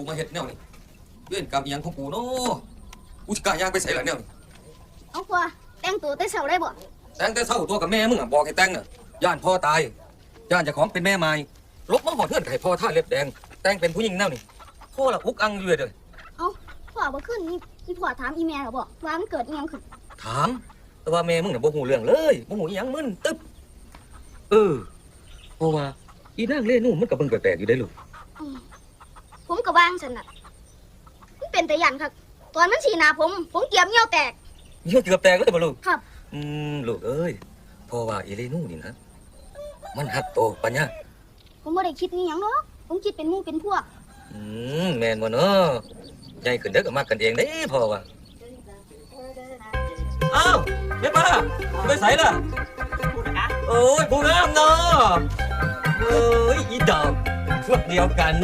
กูมาเฮ็ดแนวนี่เว้นกรรมอีหยังของกูเนาะกูสิกล้าย่างไปใส่ละแนวนี่เอาพ่อแต่งตัวแต่เช้าได้บ่แต่งแต่เช้าตัวกับแม่มึงอะบอกให้แต่งน่ะย่านพ่อตายย่านเจ้าของเป็นแม่ไม้ลบมาหอดเพื่อนไข่พ่อท่าเล็บแดง แต่งเป็นผู้หญิงแนวนี่พ่อละอุกอังอยู่เลยเด้อเอาพ่อบ่ขึ้นนี่นี่พ่อถามอีแม่เหรอบ่ว่ามันเกิดอิหยังขึ้นถาม แต่ว่าแม่มึงน่ะบ่ฮู้เรื่องเลยบ่ฮู้อีหยังมึนตึ๊บเออเพราะว่าอีนางเล่นู่นมันก็เบิ่งแปลกๆอยู่ได้อลูกอืม ผมก็วางซั่นน่ะมันเป็นแต่ยันครับ ตอนมันสีหน้าผม ผมเกียมเหี่ยวแตกเหี้ยเกือบแตกเลยบ่ลูก ครับ อืมลูกเอ้ยเพราะว่าอีเลนู่นนี่นะ มันหักโตปัญญาผมบ่ได้คิดนี่หยังเนาะผมคิดเป็นหมู่เป็นพวก อืมแม่นบ่เนาะใหญ่ขึ้นเด้อก็มากันเองเด้พ่อว่าอ้าวแม่ป้าไปไสล่ะโอ้ยผู้งามเนาะเอ้ยอีดอกพวกเดียวกัน